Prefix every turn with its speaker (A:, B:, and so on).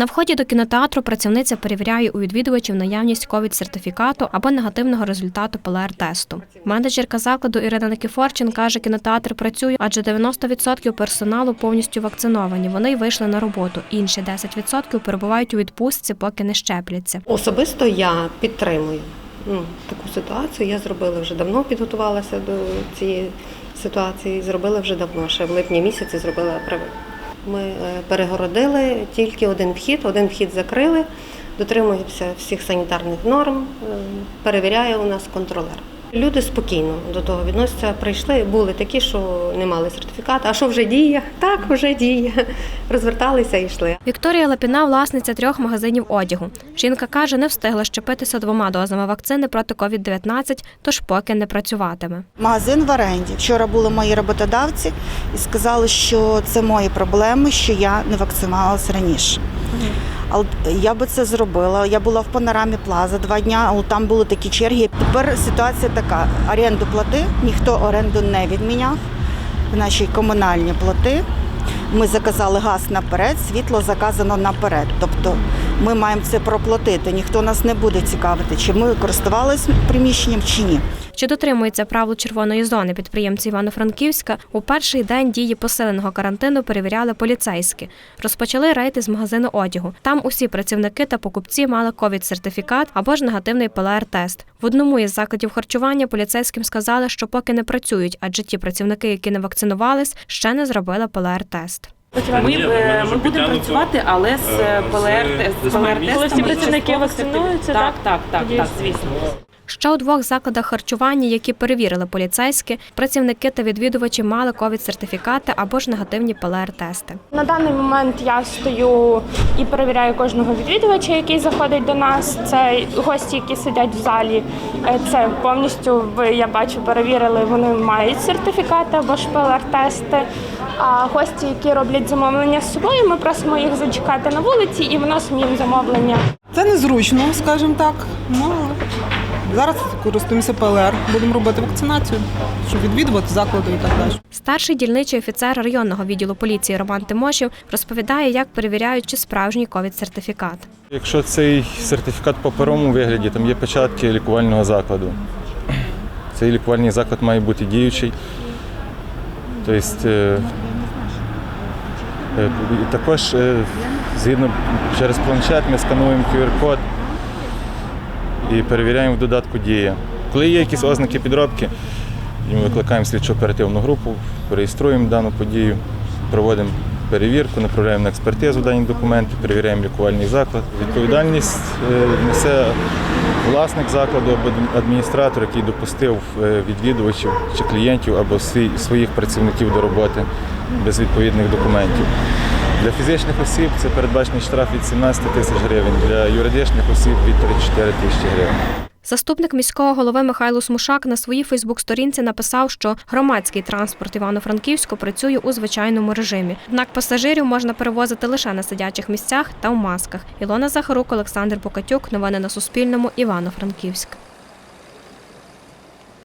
A: На вході до кінотеатру працівниця перевіряє у відвідувачів наявність ковід-сертифікату або негативного результату ПЛР-тесту. Менеджерка закладу Ірина Никіфорчин каже, кінотеатр працює, адже 90% персоналу повністю вакциновані. Вони вийшли на роботу. Інші 10% перебувають у відпустці, поки не щепляться.
B: Особисто я підтримую ну, таку ситуацію. Я зробила вже давно, підготувалася до цієї ситуації. Зробила вже давно, ще в липні місяці зробила. Ми е, перегородили тільки один вхід, один вхід закрили, дотримуємося всіх санітарних норм, е, перевіряє у нас контролер. Люди спокійно до того відносяться. Прийшли, були такі, що не мали сертифіката. А що вже діє? Так, вже діє. Розверталися і йшли.
A: Вікторія Лапіна власниця трьох магазинів одягу. Жінка каже, не встигла щепитися двома дозами вакцини проти COVID-19, тож поки не працюватиме.
C: Магазин в оренді. Вчора були мої роботодавці і сказали, що це мої проблеми, що я не вакцинувалася раніше. Я би це зробила. Я була в панорамі Плаза два дні, але там були такі черги. Тепер ситуація така: оренду плати, ніхто оренду не відміняв. Наші комунальні плати. Ми заказали газ наперед, світло заказано наперед. Тобто ми маємо це проплатити. Ніхто нас не буде цікавити, чи ми користувалися приміщенням чи ні.
A: Чи дотримується правил червоної зони підприємці Івано-Франківська? У перший день дії посиленого карантину перевіряли поліцейські. Розпочали рейд із магазину одягу. Там усі працівники та покупці мали ковід-сертифікат або ж негативний ПЛР-тест. В одному із закладів харчування поліцейським сказали, що поки не працюють, адже ті працівники, які не вакцинувались, ще не зробили ПЛР-тест.
D: Ми, е, ми будемо працювати, але з е, ПЛР з ПЛР
E: працівники вакцинуються,
D: так, так, так, так, звісно.
A: Ще у двох закладах харчування, які перевірили поліцейські, працівники та відвідувачі мали ковід-сертифікати або ж негативні ПЛР-тести.
E: На даний момент я стою і перевіряю кожного відвідувача, який заходить до нас. Це гості, які сидять в залі. Е, Це повністю ви я бачу, перевірили. Вони мають сертифікати або ж ПЛР-тести. А гості, які роблять замовлення з собою, ми просимо їх зачекати на вулиці і виносимо їм замовлення.
F: Це незручно, скажімо так. Ну зараз користуємося ПЛР, будемо робити вакцинацію, щоб відвідувати заклади і так далі.
A: Старший дільничий офіцер районного відділу поліції Роман Тимошів розповідає, як перевіряють, чи справжній ковід-сертифікат.
G: Якщо цей сертифікат в паперовому вигляді, там є печатки лікувального закладу. Цей лікувальний заклад має бути діючий. Тобто, також е, згідно через планшет ми скануємо QR-код і перевіряємо в додатку дія. Коли є якісь ознаки підробки, ми викликаємо слідчо оперативну групу, реєструємо дану подію, проводимо перевірку, направляємо на експертизу дані документи, перевіряємо лікувальний заклад. Відповідальність е, несе власник закладу або адміністратор, який допустив е, відвідувачів чи клієнтів або своїх працівників до роботи без відповідних документів. Для фізичних осіб це передбачений штраф від 17 тисяч гривень, для юридичних осіб від 34 тисячі гривень.
A: Заступник міського голови Михайло Смушак на своїй Фейсбук-сторінці написав, що громадський транспорт Івано-Франківську працює у звичайному режимі. Однак пасажирів можна перевозити лише на сидячих місцях та в масках. Ілона Захарук, Олександр Покатюк. Новини на Суспільному. Івано-Франківськ.